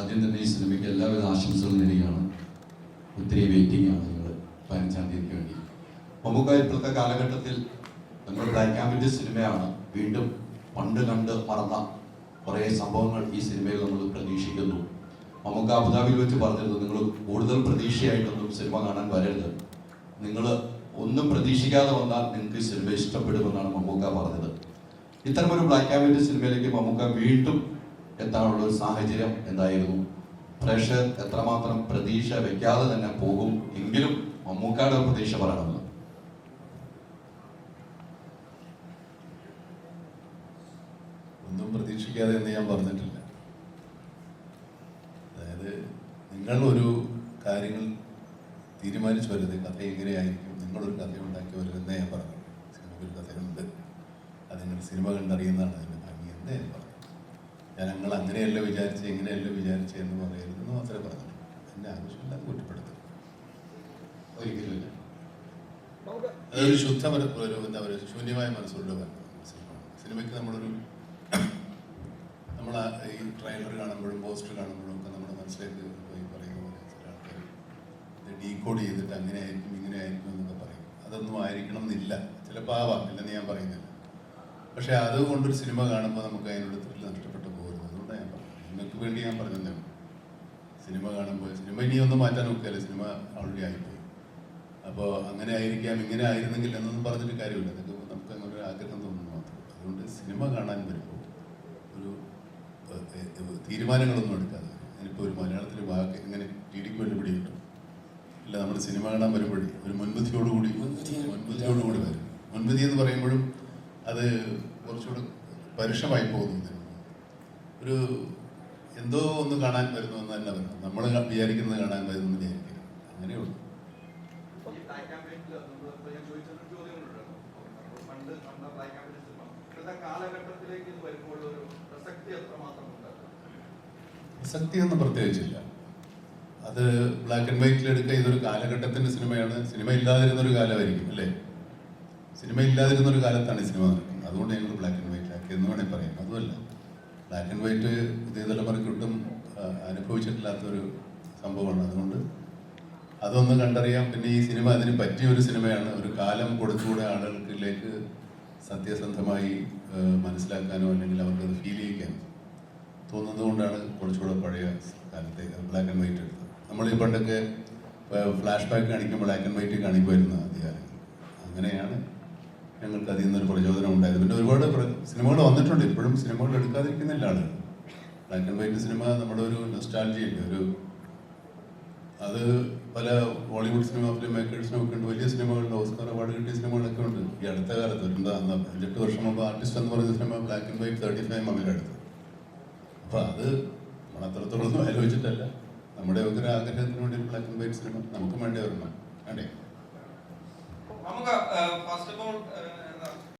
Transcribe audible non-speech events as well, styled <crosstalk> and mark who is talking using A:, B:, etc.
A: ആദ്യം തന്നെ ഈ സിനിമയ്ക്ക് എല്ലാവിധ ആശംസകളും നേടുകയാണ് ഒത്തിരി വെയിറ്റിംഗ് ആണ് നിങ്ങൾ പതിനഞ്ചാം തീയതിക്ക് വേണ്ടി നമുക്ക് ഇപ്പോഴത്തെ കാലഘട്ടത്തിൽ നമ്മൾ ബ്ലാക്ക് ആൻഡ് സിനിമയാണ് വീണ്ടും പണ്ട് കണ്ട് മറന്ന കുറേ സംഭവങ്ങൾ ഈ സിനിമയിൽ നമ്മൾ പ്രതീക്ഷിക്കുന്നു. നമുക്ക് അബുദാബിയിൽ വെച്ച് പറഞ്ഞിരുന്നു നിങ്ങൾ കൂടുതൽ പ്രതീക്ഷയായിട്ടൊന്നും സിനിമ കാണാൻ വരരുത്. നിങ്ങൾ ഒന്നും പ്രതീക്ഷിക്കാതെ വന്നാൽ നിങ്ങൾക്ക് സിനിമ ഇഷ്ടപ്പെടുമെന്നാണ് മമ്മൂക്ക പറഞ്ഞത്. ഇത്തരമൊരു ബ്ലാക്ക് ആൻഡ് വൈറ്റ് സിനിമയിലേക്ക് മമ്മൂക്ക വീണ്ടും എത്താനുള്ള ഒരു സാഹചര്യം എന്തായിരുന്നു? പ്രേക്ഷകർ എത്രമാത്രം പ്രതീക്ഷ വെക്കാതെ തന്നെ പോകും എങ്കിലും മമ്മൂക്കാട് പ്രതീക്ഷ പറയണമെന്ന്
B: ഒന്നും പ്രതീക്ഷിക്കാതെ എന്ന് ഞാൻ പറഞ്ഞിട്ടില്ല. അതായത് നിങ്ങൾ ഒരു കാര്യങ്ങൾ തീരുമാനിച്ചു വരുന്നത് കഥ എങ്ങനെയായിരിക്കും? നിങ്ങളൊരു കഥ ഉണ്ടാക്കി വരുന്നതെന്നേ ഞാൻ പറഞ്ഞു സിനിമയ്ക്ക് ഒരു കഥയുണ്ട്. അത് നിങ്ങൾ സിനിമ കണ്ടറിയുന്നതാണ് അതിന്റെ ഭംഗി എന്നേ ഞാൻ പറഞ്ഞു ഞാൻ ഞങ്ങൾ അങ്ങനെയല്ല വിചാരിച്ച് ഇങ്ങനെയല്ല വിചാരിച്ച് എന്ന് പറയരുതെന്ന് മാത്രമേ പറഞ്ഞിട്ടുള്ളൂ. എന്റെ ആവശ്യമില്ല കൂട്ടിപ്പെടുത്തും.
A: ഒരിക്കലുമില്ല.
B: അതൊരു ശുദ്ധ ഒരു എന്താ പറയുക ശൂന്യമായ മനസ്സുള്ള സിനിമ. സിനിമയ്ക്ക് നമ്മളൊരു <clears throat> നമ്മൾ ഈ ട്രെയിലർ കാണുമ്പോഴും പോസ്റ്റർ കാണുമ്പോഴും ഒക്കെ നമ്മുടെ മനസ്സിലേക്ക് പോയി പറയുന്ന പോലെ ചില ആൾക്കാർ ഡീകോഡ് ചെയ്തിട്ട് അങ്ങനെ ആയിരിക്കും ഇങ്ങനെ ആയിരിക്കും എന്നൊക്കെ പറയും. അതൊന്നും ആയിരിക്കണം എന്നില്ല. ചിലപ്പോൾ ആവാം ഇല്ലെന്ന് ഞാൻ പറയുന്നില്ല. പക്ഷേ അതുകൊണ്ടൊരു സിനിമ കാണുമ്പോൾ നമുക്ക് അതിനുള്ള ത്രില്ല് നഷ്ടപ്പെട്ടു വേണ്ടി ഞാൻ പറഞ്ഞതാണ് സിനിമ കാണുമ്പോൾ സിനിമ ഇനിയൊന്നും മാറ്റാൻ നോക്കിയാലേ സിനിമ ഓൾറെഡി ആയിപ്പോയി. അപ്പോൾ അങ്ങനെ ആയിരിക്കാം ഇങ്ങനെ ആയിരുന്നെങ്കിൽ എന്നൊന്നും പറഞ്ഞിട്ട് കാര്യമില്ല. അതൊക്കെ നമുക്ക് അങ്ങനെ ഒരു ആഗ്രഹം തോന്നുന്നു മാത്രം. അതുകൊണ്ട് സിനിമ കാണാൻ വരുമ്പോൾ ഒരു തീരുമാനങ്ങളൊന്നും എടുക്കാതെ. ഞാനിപ്പോൾ ഒരു മലയാളത്തിൽ വാക്ക് ഇങ്ങനെ ടി ഡിക്ക് വേണ്ടി പിടി കിട്ടും ഇല്ല നമ്മൾ സിനിമ കാണാൻ വരുമ്പോഴേ ഒരു മുൻപതിയോടുകൂടി മുൻപതിയോടുകൂടി വരും. മുൻപതി എന്ന് പറയുമ്പോഴും അത് കുറച്ചുകൂടെ പരുഷമായി പോകുന്നു ഒരു എന്തോ ഒന്ന് കാണാൻ വരുന്നു എന്ന് തന്നെ പറയാം. നമ്മൾ വിചാരിക്കുന്നത് കാണാൻ വരുന്നു എന്ന് വിചാരിക്കരുത് അങ്ങനെയുള്ളൂ പ്രസക്തിയൊന്നും പ്രത്യേകിച്ചില്ല. അത് ബ്ലാക്ക് ആൻഡ് വൈറ്റിൽ എടുക്കുക ഇതൊരു കാലഘട്ടത്തിന്റെ സിനിമയാണ്. സിനിമ ഇല്ലാതിരുന്ന ഒരു കാലമായിരിക്കും അല്ലേ? സിനിമ ഇല്ലാതിരുന്ന ഒരു കാലത്താണ് ഈ സിനിമ നടക്കുന്നത് അതുകൊണ്ട് ഞങ്ങൾ ബ്ലാക്ക് ആൻഡ് വൈറ്റ് ആക്കി എന്ന് വേണമെങ്കിൽ പറയാം. അതുമല്ല. ബ്ലാക്ക് ആൻഡ് വൈറ്റ് പുതിയ തലമുറയ്ക്ക് ഒട്ടും അനുഭവിച്ചിട്ടില്ലാത്തൊരു സംഭവമാണ്. അതുകൊണ്ട് അതൊന്ന് കണ്ടറിയാം. പിന്നെ ഈ സിനിമ അതിന് പറ്റിയ ഒരു സിനിമയാണ്. ഒരു കാലം കൊടുത്തുകൂടെ ആളുകൾക്കിലേക്ക് സത്യസന്ധമായി മനസ്സിലാക്കാനോ അല്ലെങ്കിൽ അവർക്ക് അത് ഫീൽ ചെയ്യിക്കാനോ തോന്നുന്നത് കൊണ്ടാണ് കുറച്ചുകൂടെ പഴയ കാലത്തെ ബ്ലാക്ക് ആൻഡ് വൈറ്റ് എടുത്തത്. നമ്മൾ ഈ പണ്ടൊക്കെ ഫ്ലാഷ് ബാക്ക് കാണിക്കുമ്പോൾ ബ്ലാക്ക് ആൻഡ് വൈറ്റ് കാണിക്കുമായിരുന്നു ആദ്യകാലങ്ങൾ അങ്ങനെയാണ് ഞങ്ങൾക്ക് അതിൽ നിന്നൊരു പ്രചോദനം ഉണ്ടായത് പിന്നെ ഒരുപാട് സിനിമകൾ വന്നിട്ടുണ്ട്. ഇപ്പോഴും സിനിമകൾ എടുക്കാതിരിക്കുന്നില്ല ആളുകൾ. ബ്ലാക്ക് ആൻഡ് വൈറ്റ് സിനിമ നമ്മുടെ ഒരു നൊസ്റ്റാൾജിയുണ്ട് ഒരു അത് പല ബോളിവുഡ് സിനിമ ഫിലിം മേക്കേഴ്സിനും ഒക്കെ ഉണ്ട്. വലിയ സിനിമകളുണ്ട് ഓസ്കാർ അവാർഡ് കിട്ടിയ സിനിമകളൊക്കെ ഉണ്ട്. ഈ അടുത്ത കാലത്ത് എന്താ അഞ്ചെട്ട് വർഷം മുമ്പ് ആർട്ടിസ്റ്റ് എന്ന് പറയുന്ന cinema black and white thirty five മമ്മിലെടുത്തു അപ്പോൾ അത് നമ്മൾ അത്രത്തോളം ആലോചിച്ചിട്ടല്ല. നമ്മുടെ ഒക്കെ ഒരു ആഗ്രഹത്തിന് വേണ്ടി ബ്ലാക്ക് ആൻഡ് വൈറ്റ് സിനിമ നമുക്ക് വേണ്ടി വരണം. വേണ്ടേ
C: നമുക്ക് ഫസ്റ്റ് ഓഫ് ഓൾ